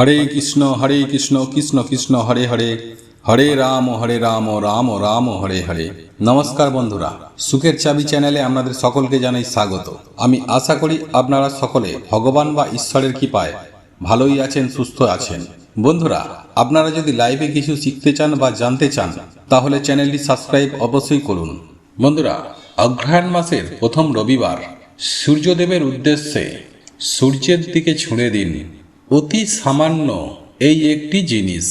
হরে কৃষ্ণ হরে কৃষ্ণ কৃষ্ণ কৃষ্ণ, হরে হরে। হরে রাম হরে রাম রাম রাম, হরে হরে। নমস্কার বন্ধুরা, সুখের চাবি চ্যানেলে আপনাদের সকলকে জানাই স্বাগত। আমি আশা করি আপনারা সকলে ভগবান বা ঈশ্বরের কৃপায় ভালোই আছেন, সুস্থ আছেন। বন্ধুরা, আপনারা যদি লাইভে কিছু শিখতে চান বা জানতে চান, তাহলে চ্যানেলটি সাবস্ক্রাইব অবশ্যই করুন। বন্ধুরা অগ্রহায়ণ মাসের প্রথম রবিবার, সূর্যদেবের উদ্দেশ্যে সূর্যের দিকে ছুঁড়ে দিন। অতি সামান্য এই একটি জিনিস।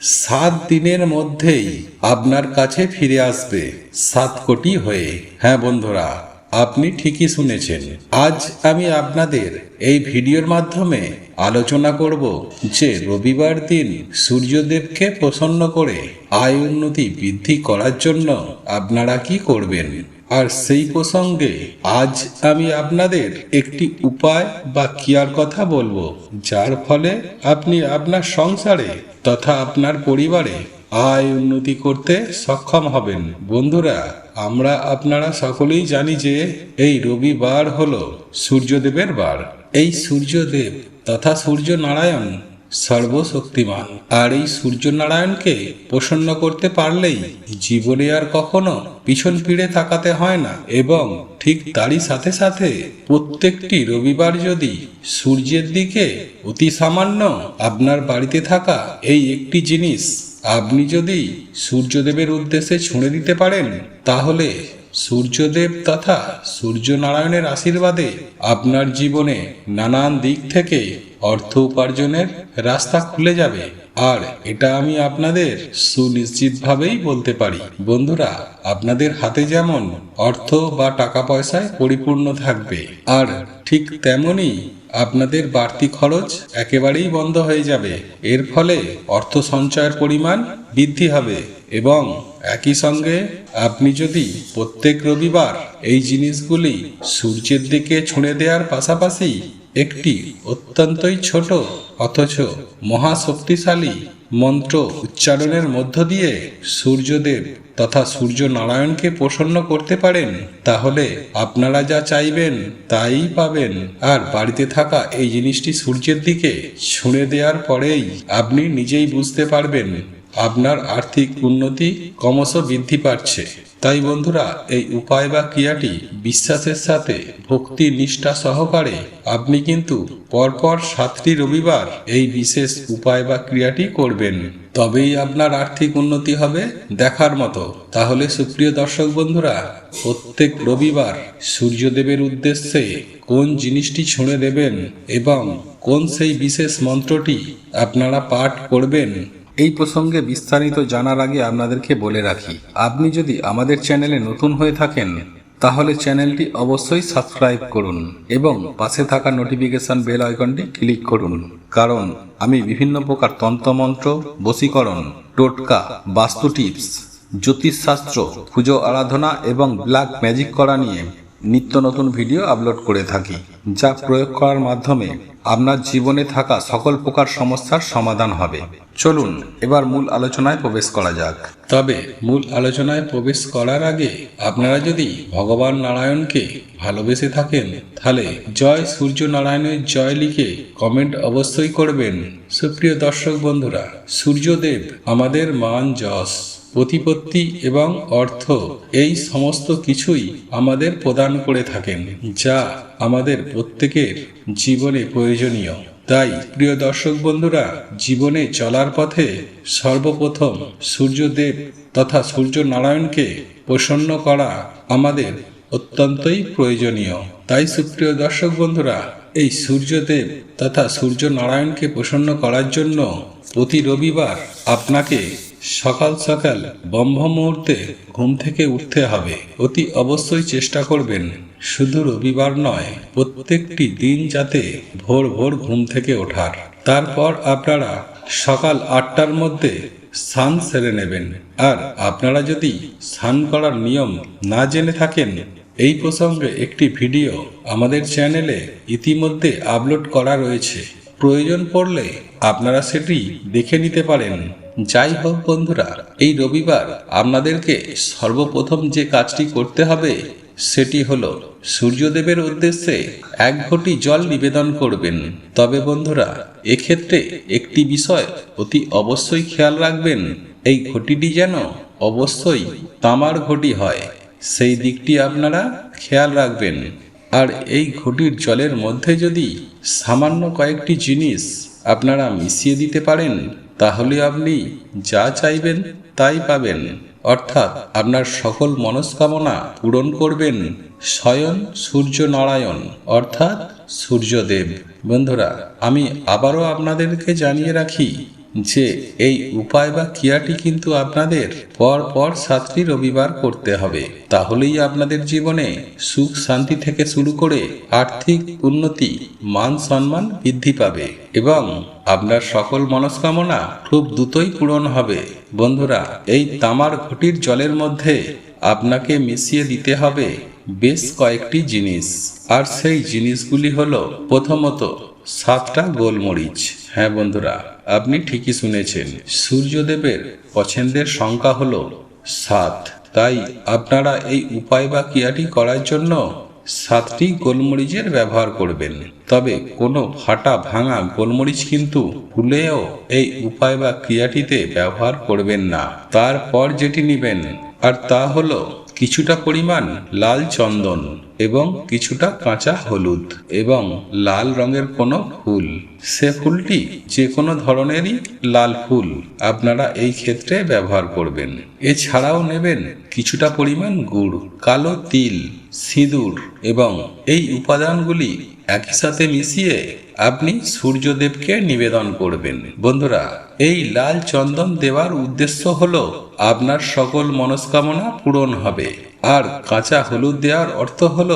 সাত দিনের মধ্যেই আপনার কাছে ফিরে আসবে। সাত কোটি হয়ে। হ্যাঁ বন্ধুরা আপনি ঠিকই শুনেছেন। আজ আমি আপনাদের এই ভিডিওর মাধ্যমে আলোচনা করব যে রবিবার দিন সূর্যদেবকে প্রসন্ন করে আয় উন্নতি বৃদ্ধি করার জন্য আপনারা কি করবেন? আর সেই প্রসঙ্গে আজ আমি আপনাদের একটি উপায় বা কিয়ার কথা বলব, যার ফলে আপনি আপনার সংসারে তথা আপনার পরিবারে আয় উন্নতি করতে সক্ষম হবেন। বন্ধুরা, আমরা আপনারা সকলেই জানি যে এই রবিবার হল সূর্যদেবের বার। এই সূর্যদেব তথা সূর্য নারায়ণ সর্বশক্তিমান। আর এই সূর্যনারায়ণকে প্রসন্ন করতে পারলেই জীবনে আর কখনো পিছন ফিরে তাকাতে হয় না। এবং ঠিক তারই সাথে সাথে প্রত্যেকটি রবিবার যদি সূর্যের দিকে অতি সামান্য আপনার বাড়িতে থাকা এই একটি জিনিস আপনি যদি সূর্যদেবের উদ্দেশ্যে ছুঁড়ে দিতে পারেন, তাহলে সূর্যদেব তথা সূর্যনারায়ণের আশীর্বাদে আপনার জীবনে নানান দিক থেকে অর্থ উপার্জনের রাস্তা খুলে যাবে। আর এটা আমি আপনাদের সুনিশ্চিতভাবেই বলতে পারি। বন্ধুরা, আপনাদের হাতে যেমন অর্থ বা টাকা পয়সায় পরিপূর্ণ থাকবে, আর ঠিক তেমনই আপনাদের বাড়তি খরচ একেবারেই বন্ধ হয়ে যাবে। এর ফলে অর্থ সঞ্চয়ের পরিমাণ বৃদ্ধি হবে এবং একই সঙ্গে আপনি যদি প্রত্যেক রবিবার এই জিনিসগুলি সূর্যের দিকে ছুঁড়ে দেওয়ার পাশাপাশি একটি অত্যন্তই ছোট অথচ মহাশক্তিশালী মন্ত্র উচ্চারণের মধ্য দিয়ে সূর্যদেব তথা সূর্য নারায়ণকে প্রসন্ন করতে পারেন, তাহলে আপনারা যা চাইবেন তাই পাবেন। আর বাড়িতে থাকা এই জিনিসটি সূর্যের দিকে ছুঁড়ে দেওয়ার পরেই আপনি নিজেই বুঝতে পারবেন, আপনার আর্থিক উন্নতি ক্রমশ বৃদ্ধি পাচ্ছে। তাই বন্ধুরা, এই উপায় বা ক্রিয়াটি বিশ্বাসের সাথে ভক্তি নিষ্ঠা সহকারে আপনি কিন্তু পরপর সাতটি রবিবার এই বিশেষ উপায় বা ক্রিয়াটি করবেন। তবেই আপনার আর্থিক উন্নতি হবে দেখার মতো। তাহলে সুপ্রিয় দর্শক বন্ধুরা, প্রত্যেক রবিবার সূর্যদেবের উদ্দেশ্যে কোন জিনিসটি ছুঁড়ে দেবেন এবং কোন সেই বিশেষ মন্ত্রটি আপনারা পাঠ করবেন এই প্রসঙ্গে বিস্তারিত জানার আগে আপনাদেরকে বলে রাখি, আপনি যদি আমাদের চ্যানেলে নতুন হয়ে থাকেন, তাহলে চ্যানেলটি অবশ্যই সাবস্ক্রাইব করুন এবং পাশে থাকা নোটিফিকেশন বেল আইকনটি ক্লিক করুন। কারণ আমি বিভিন্ন প্রকার তন্ত্রমন্ত্র, বশীকরণ, টোটকা, বাস্তু টিপস, জ্যোতিষশাস্ত্র, পুজো আরাধনা এবং ব্ল্যাক ম্যাজিক করা নিয়ে নিত্য নতুন ভিডিও আপলোড করে থাকি, যা প্রয়োগ করার মাধ্যমে আপনার জীবনে থাকা সকল প্রকার সমস্যার সমাধান হবে। চলুন, এবার মূল আলোচনায় প্রবেশ করা যাক। তবে, মূল আলোচনায় প্রবেশ করার আগে আপনারা যদি ভগবান নারায়ণকে ভালোবেসে থাকেন, তাহলে জয় সূর্য নারায়ণের জয় লিখে কমেন্ট অবশ্যই করবেন। সুপ্রিয় দর্শক বন্ধুরা, সূর্যদেব আমাদের মান যশ। প্রতিপত্তি এবং অর্থ এই সমস্ত কিছুই আমাদের প্রদান করে থাকেন, যা আমাদের প্রত্যেকের জীবনে প্রয়োজনীয়। তাই, প্রিয় দর্শক বন্ধুরা, জীবনে চলার পথে সর্বপ্রথম সূর্যদেব তথা সূর্য নারায়ণকে প্রসন্ন করা আমাদের অত্যন্তই প্রয়োজনীয়। তাই, সুপ্রিয় দর্শক বন্ধুরা, এই সূর্যদেব তথা সূর্য নারায়ণকে প্রসন্ন করার জন্য প্রতি রবিবার আপনাকে সকাল সকাল ব্রহ্ম মুহূর্তে ঘুম থেকে উঠতে হবে। অতি অবশ্যই চেষ্টা করবেন। শুধু রবিবার নয়, প্রত্যেকটি দিন যাতে ভোর ভোর ঘুম থেকে ওঠার। তারপর আপনারা সকাল আটটার মধ্যে স্নান সেরে নেবেন। আর আপনারা যদি স্নান করার নিয়ম না জেনে থাকেন, এই প্রসঙ্গে একটি ভিডিও আমাদের চ্যানেলে ইতিমধ্যে আপলোড করা রয়েছে। প্রয়োজন পড়লে আপনারা সেটি দেখে নিতে পারেন। যাই হোক বন্ধুরা, এই রবিবার আপনাদেরকে সর্বপ্রথম যে কাজটি করতে হবে, সেটি হলো সূর্যদেবের উদ্দেশ্যে এক ঘটি জল নিবেদন করবেন। তবে বন্ধুরা, এক্ষেত্রে একটি বিষয় অতি অবশ্যই খেয়াল রাখবেন, এই ঘটিটি যেন অবশ্যই তামার ঘটি হয়, সেই দিকটি আপনারা খেয়াল রাখবেন। আর এই ঘটির জলের মধ্যে যদি সামান্য কয়েকটি জিনিস আপনারা মিশিয়ে দিতে পারেন তাহলে আপনি যা চাইবেন তাই পাবেন। অর্থাৎ আপনার সকল মনস্কামনা পূরণ করবেন স্বয়ং সূর্য নারায়ণ অর্থাৎ সূর্যদেব। বন্ধুরা, আমি আবারও আপনাদেরকে জানিয়ে রাখি যে এই উপায় বা ক্রিয়াটি কিন্তু আপনাদের পর পর সাতটি রবিবার করতে হবে। তাহলেই আপনাদের জীবনে সুখ শান্তি থেকে শুরু করে আর্থিক উন্নতি, মান সম্মান বৃদ্ধি পাবে এবং আপনার সকল মনস্কামনা খুব দ্রুতই পূরণ হবে। বন্ধুরা, এই তামার ঘটির জলের মধ্যে আপনাকে মিশিয়ে দিতে হবে বেশ কয়েকটি জিনিস। আর সেই জিনিসগুলি হলো প্রথমত সাতটা গোলমরিচ। হ্যাঁ বন্ধুরা, আপনি ঠিকই শুনেছেন, সূর্যদেবের পছন্দের সংখ্যা হল সাত। তাই আপনারা এই উপায় বা ক্রিয়াটি করার জন্য সাতটি গোলমরিচের ব্যবহার করবেন। তবে কোনো ফাটা ভাঙা গোলমরিচ কিন্তু ভুলেও এই উপায় বা ক্রিয়াটিতে ব্যবহার করবেন না। তারপর যেটি নেবেন, আর তা হলো কিছুটা পরিমাণ লাল চন্দন এবং কিছুটা কাঁচা হলুদ এবং লাল রঙের কোনো ফুল। সে ফুলটি যে কোনো ধরনেরই লাল ফুল আপনারা এই ক্ষেত্রে ব্যবহার করবেন। এছাড়াও নেবেন কিছুটা পরিমাণ গুড়, কালো তিল সিঁদুর এবং এই উপাদানগুলি একই সাথে মিশিয়ে আপনি সূর্যদেবকে নিবেদন করবেন। বন্ধুরা, এই লাল চন্দন দেওয়ার উদ্দেশ্য হল আপনার সকল মনস্কামনা পূরণ হবে। আর কাঁচা হলুদ দেওয়ার অর্থ হল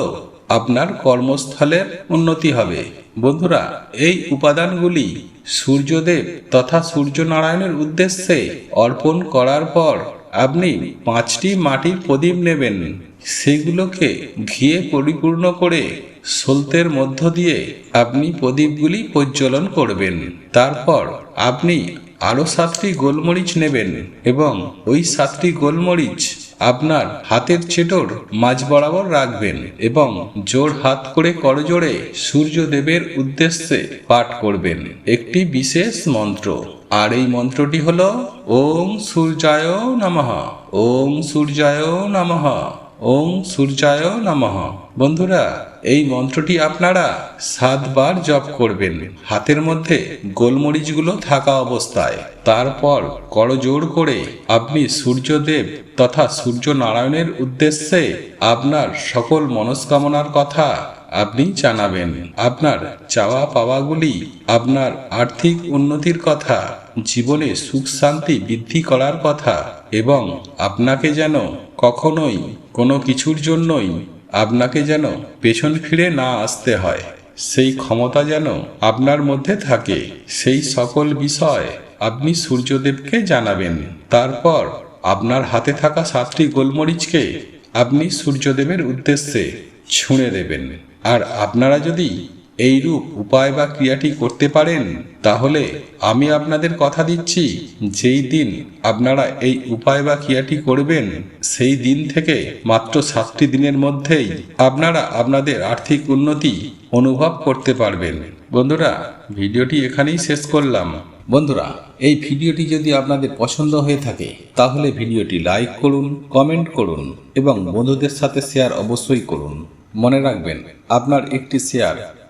আপনার কর্মস্থলের উন্নতি হবে। বন্ধুরা, এই উপাদানগুলি সূর্যদেব তথা সূর্যনারায়ণের উদ্দেশ্যে অর্পণ করার পর আপনি পাঁচটি মাটির প্রদীপ নেবেন। সেগুলোকে ঘিয়ে পরিপূর্ণ করে সলতের মধ্য দিয়ে আপনি প্রদীপগুলি প্রজ্বলন করবেন। তারপর আপনি আরও সাতটি গোলমরিচ নেবেন এবং ওই সাতটি গোলমরিচ আপনার হাতের চেটোর মাঝ বরাবর রাখবেন এবং জোর হাত করে করজোড়ে সূর্যদেবের উদ্দেশ্যে পাঠ করবেন। একটি বিশেষ মন্ত্র। আর এই মন্ত্রটি হল, ওম সূর্যায় নমঃ। ওম সূর্যায় নমঃ। ওম সূর্যায় নমঃ। বন্ধুরা, এই মন্ত্রটি আপনারা সাতবার জপ করবেন। হাতের মধ্যে গোলমরিচগুলো থাকা অবস্থায়। তারপর করজোড় করে আপনি সূর্যদেব তথা সূর্য নারায়ণের উদ্দেশ্যে আপনার সকল মনস্কামনার কথা আপনি জানাবেন। আপনার চাওয়া পাওয়াগুলি আপনার আর্থিক উন্নতির কথা, জীবনে সুখ শান্তি বৃদ্ধি করার কথা এবং আপনাকে যেন কখনোই কোনো কিছুর জন্যই আপনাকে যেন পেছন ফিরে না আসতে হয়। সেই ক্ষমতা যেন আপনার মধ্যে থাকে। সেই সকল বিষয় আপনি সূর্যদেবকে জানাবেন। তারপর আপনার হাতে থাকা সাতটি গোলমরিচকে আপনি সূর্যদেবের উদ্দেশ্যে ছুঁড়ে দেবেন। আর আপনারা যদি এই রূপ উপায় বা ক্রিয়াটি করতে পারেন, তাহলে আমি আপনাদের কথা দিচ্ছি, যেই দিন আপনারা এই উপায় বা ক্রিয়াটি করবেন, সেই দিন থেকে মাত্র সাতটি দিনের মধ্যেই আপনারা আপনাদের আর্থিক উন্নতি অনুভব করতে পারবেন। বন্ধুরা, ভিডিওটি এখানেই শেষ করলাম। বন্ধুরা, এই ভিডিওটি যদি আপনাদের পছন্দ হয়ে থাকে, তাহলে ভিডিওটি লাইক করুন, কমেন্ট করুন এবং বন্ধুদের সাথে শেয়ার অবশ্যই করুন। মনে রাখবেন, আপনার একটি শেয়ার